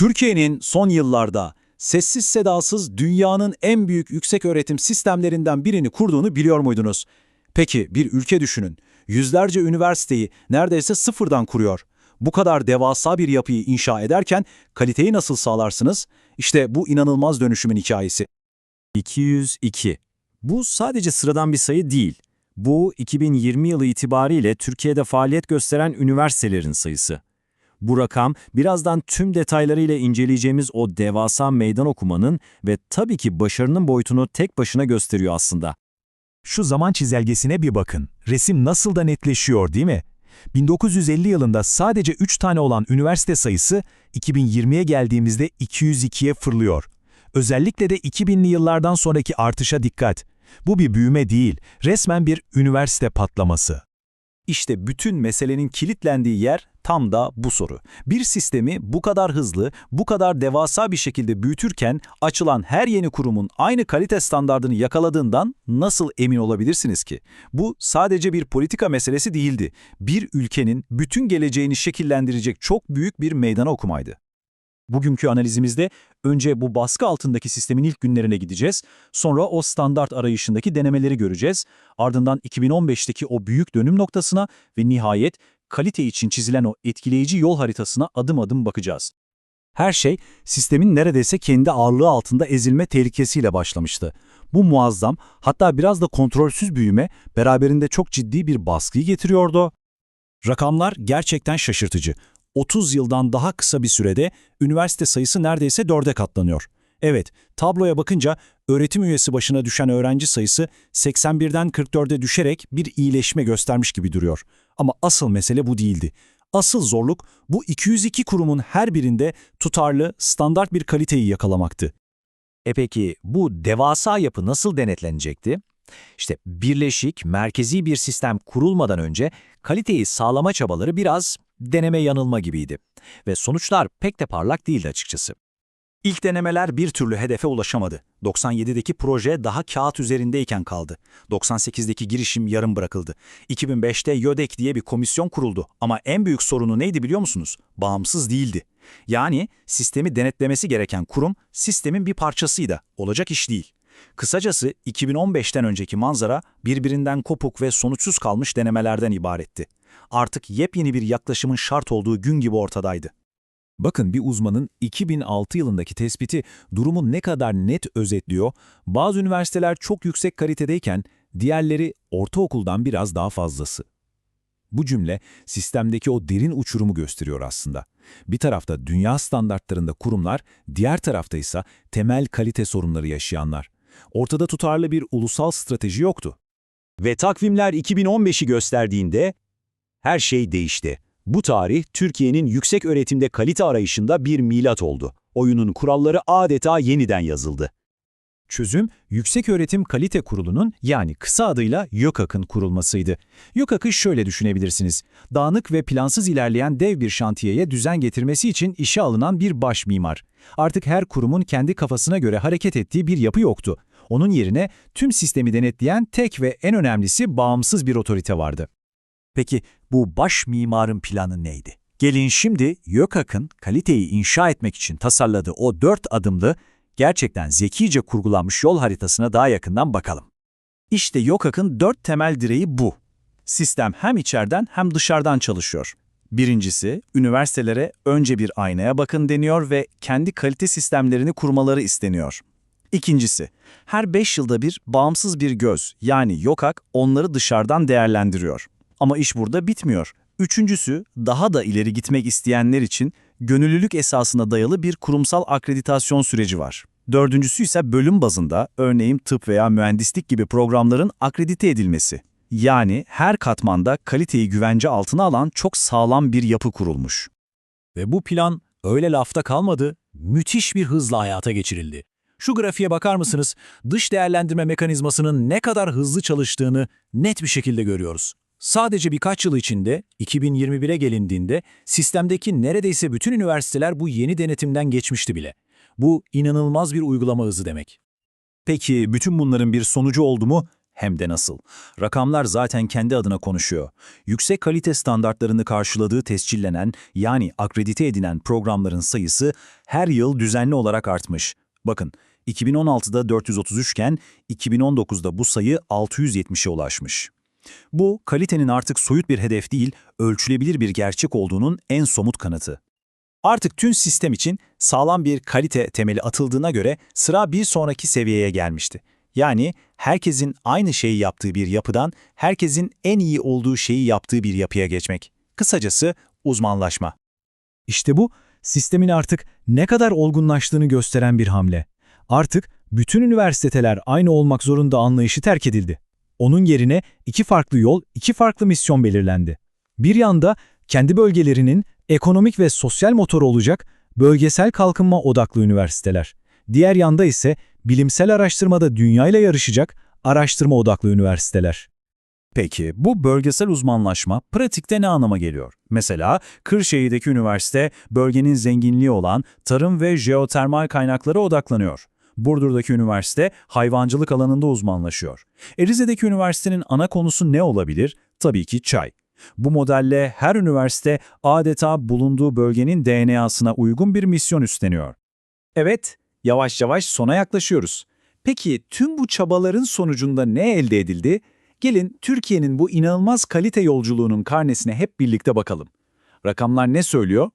Türkiye'nin son yıllarda sessiz sedasız dünyanın en büyük yüksek öğretim sistemlerinden birini kurduğunu biliyor muydunuz? Peki bir ülke düşünün. Yüzlerce üniversiteyi neredeyse sıfırdan kuruyor. Bu kadar devasa bir yapıyı inşa ederken kaliteyi nasıl sağlarsınız? İşte bu inanılmaz dönüşümün hikayesi. 202. Bu sadece sıradan bir sayı değil. Bu 2020 yılı itibariyle Türkiye'de faaliyet gösteren üniversitelerin sayısı. Bu rakam birazdan tüm detaylarıyla inceleyeceğimiz o devasa meydan okumanın ve tabii ki başarının boyutunu tek başına gösteriyor aslında. Şu zaman çizelgesine bir bakın. Resim nasıl da netleşiyor değil mi? 1950 yılında sadece 3 tane olan üniversite sayısı 2020'ye geldiğimizde 202'ye fırlıyor. Özellikle de 2000'li yıllardan sonraki artışa dikkat. Bu bir büyüme değil, resmen bir üniversite patlaması. İşte bütün meselenin kilitlendiği yer tam da bu soru. Bir sistemi bu kadar hızlı, bu kadar devasa bir şekilde büyütürken açılan her yeni kurumun aynı kalite standardını yakaladığından nasıl emin olabilirsiniz ki? Bu sadece bir politika meselesi değildi. Bir ülkenin bütün geleceğini şekillendirecek çok büyük bir meydan okumaydı. Bugünkü analizimizde önce bu baskı altındaki sistemin ilk günlerine gideceğiz, sonra o standart arayışındaki denemeleri göreceğiz, ardından 2015'teki o büyük dönüm noktasına ve nihayet kalite için çizilen o etkileyici yol haritasına adım adım bakacağız. Her şey sistemin neredeyse kendi ağırlığı altında ezilme tehlikesiyle başlamıştı. Bu muazzam, hatta biraz da kontrolsüz büyüme beraberinde çok ciddi bir baskıyı getiriyordu. Rakamlar gerçekten şaşırtıcı. 30 yıldan daha kısa bir sürede üniversite sayısı neredeyse dörde katlanıyor. Evet, tabloya bakınca öğretim üyesi başına düşen öğrenci sayısı 81'den 44'e düşerek bir iyileşme göstermiş gibi duruyor. Ama asıl mesele bu değildi. Asıl zorluk bu 202 kurumun her birinde tutarlı, standart bir kaliteyi yakalamaktı. E peki bu devasa yapı nasıl denetlenecekti? İşte birleşik, merkezi bir sistem kurulmadan önce kaliteyi sağlama çabaları biraz deneme yanılma gibiydi. Ve sonuçlar pek de parlak değildi açıkçası. İlk denemeler bir türlü hedefe ulaşamadı. 97'deki proje daha kağıt üzerindeyken kaldı. 98'deki girişim yarım bırakıldı. 2005'te YÖDEK diye bir komisyon kuruldu ama en büyük sorunu neydi biliyor musunuz? Bağımsız değildi. Yani sistemi denetlemesi gereken kurum sistemin bir parçasıydı. Olacak iş değil. Kısacası 2015'ten önceki manzara birbirinden kopuk ve sonuçsuz kalmış denemelerden ibaretti. Artık yepyeni bir yaklaşımın şart olduğu gün gibi ortadaydı. Bakın bir uzmanın 2006 yılındaki tespiti durumu ne kadar net özetliyor. Bazı üniversiteler çok yüksek kalitedeyken diğerleri ortaokuldan biraz daha fazlası. Bu cümle sistemdeki o derin uçurumu gösteriyor aslında. Bir tarafta dünya standartlarında kurumlar, diğer tarafta ise temel kalite sorunları yaşayanlar. Ortada tutarlı bir ulusal strateji yoktu. Ve takvimler 2015'i gösterdiğinde her şey değişti. Bu tarih Türkiye'nin yüksek öğretimde kalite arayışında bir milat oldu. Oyunun kuralları adeta yeniden yazıldı. Çözüm, Yükseköğretim Kalite Kurulu'nun yani kısa adıyla YÖKAK'ın kurulmasıydı. YÖKAK'ı şöyle düşünebilirsiniz. Dağınık ve plansız ilerleyen dev bir şantiyeye düzen getirmesi için işe alınan bir baş mimar. Artık her kurumun kendi kafasına göre hareket ettiği bir yapı yoktu. Onun yerine tüm sistemi denetleyen tek ve en önemlisi bağımsız bir otorite vardı. Peki bu baş mimarın planı neydi? Gelin şimdi YÖKAK'ın kaliteyi inşa etmek için tasarladığı o dört adımlı, gerçekten zekice kurgulanmış yol haritasına daha yakından bakalım. İşte YÖKAK'ın dört temel direği bu. Sistem hem içeriden hem dışarıdan çalışıyor. Birincisi, üniversitelere önce bir aynaya bakın deniyor ve kendi kalite sistemlerini kurmaları isteniyor. İkincisi, her 5 yılda bir bağımsız bir göz yani YÖKAK onları dışarıdan değerlendiriyor. Ama iş burada bitmiyor. Üçüncüsü, daha da ileri gitmek isteyenler için gönüllülük esasına dayalı bir kurumsal akreditasyon süreci var. Dördüncüsü ise bölüm bazında, örneğin tıp veya mühendislik gibi programların akredite edilmesi. Yani her katmanda kaliteyi güvence altına alan çok sağlam bir yapı kurulmuş. Ve bu plan öyle lafta kalmadı, müthiş bir hızla hayata geçirildi. Şu grafiğe bakar mısınız? Dış değerlendirme mekanizmasının ne kadar hızlı çalıştığını net bir şekilde görüyoruz. Sadece birkaç yıl içinde 2021'e gelindiğinde sistemdeki neredeyse bütün üniversiteler bu yeni denetimden geçmişti bile. Bu inanılmaz bir uygulama hızı demek. Peki bütün bunların bir sonucu oldu mu? Hem de nasıl. Rakamlar zaten kendi adına konuşuyor. Yüksek kalite standartlarını karşıladığı tescillenen yani akredite edilen programların sayısı her yıl düzenli olarak artmış. Bakın 2016'da 433 iken 2019'da bu sayı 670'e ulaşmış. Bu kalitenin artık soyut bir hedef değil, ölçülebilir bir gerçek olduğunun en somut kanıtı. Artık tüm sistem için sağlam bir kalite temeli atıldığına göre sıra bir sonraki seviyeye gelmişti. Yani herkesin aynı şeyi yaptığı bir yapıdan herkesin en iyi olduğu şeyi yaptığı bir yapıya geçmek. Kısacası uzmanlaşma. İşte bu, sistemin artık ne kadar olgunlaştığını gösteren bir hamle. Artık bütün üniversiteler aynı olmak zorunda anlayışı terk edildi. Onun yerine iki farklı yol, iki farklı misyon belirlendi. Bir yanda kendi bölgelerinin ekonomik ve sosyal motoru olacak bölgesel kalkınma odaklı üniversiteler. Diğer yanda ise bilimsel araştırmada dünyayla yarışacak araştırma odaklı üniversiteler. Peki bu bölgesel uzmanlaşma pratikte ne anlama geliyor? Mesela Kırşehir'deki üniversite bölgenin zenginliği olan tarım ve jeotermal kaynaklara odaklanıyor. Burdur'daki üniversite hayvancılık alanında uzmanlaşıyor. E, üniversitenin ana konusu ne olabilir? Tabii ki çay. Bu modelle her üniversite adeta bulunduğu bölgenin DNA'sına uygun bir misyon üstleniyor. Evet, yavaş yavaş sona yaklaşıyoruz. Peki tüm bu çabaların sonucunda ne elde edildi? Gelin Türkiye'nin bu inanılmaz kalite yolculuğunun karnesine hep birlikte bakalım. Rakamlar ne söylüyor?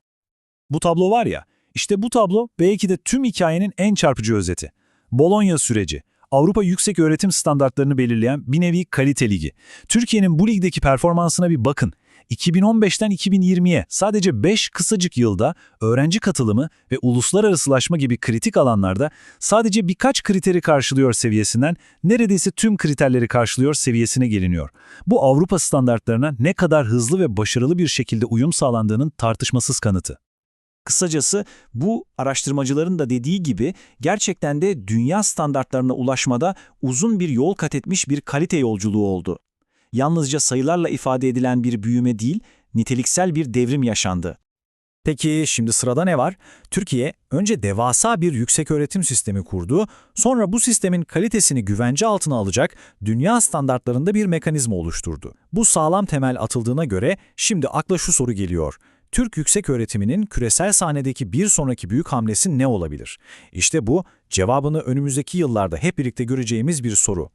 Bu tablo var ya, işte bu tablo belki de tüm hikayenin en çarpıcı özeti. Bologna süreci, Avrupa yüksek öğretim standartlarını belirleyen bir nevi kalite ligi. Türkiye'nin bu ligdeki performansına bir bakın. 2015'ten 2020'ye sadece 5 kısacık yılda öğrenci katılımı ve uluslararasılaşma gibi kritik alanlarda sadece birkaç kriteri karşılıyor seviyesinden neredeyse tüm kriterleri karşılıyor seviyesine geliniyor. Bu Avrupa standartlarına ne kadar hızlı ve başarılı bir şekilde uyum sağlandığının tartışmasız kanıtı. Kısacası bu araştırmacıların da dediği gibi gerçekten de dünya standartlarına ulaşmada uzun bir yol kat etmiş bir kalite yolculuğu oldu. Yalnızca sayılarla ifade edilen bir büyüme değil, niteliksel bir devrim yaşandı. Peki şimdi sırada ne var? Türkiye önce devasa bir yüksek öğretim sistemi kurdu, sonra bu sistemin kalitesini güvence altına alacak dünya standartlarında bir mekanizma oluşturdu. Bu sağlam temel atıldığına göre şimdi akla şu soru geliyor. Türk yüksek öğretiminin küresel sahnedeki bir sonraki büyük hamlesi ne olabilir? İşte bu, cevabını önümüzdeki yıllarda hep birlikte göreceğimiz bir soru.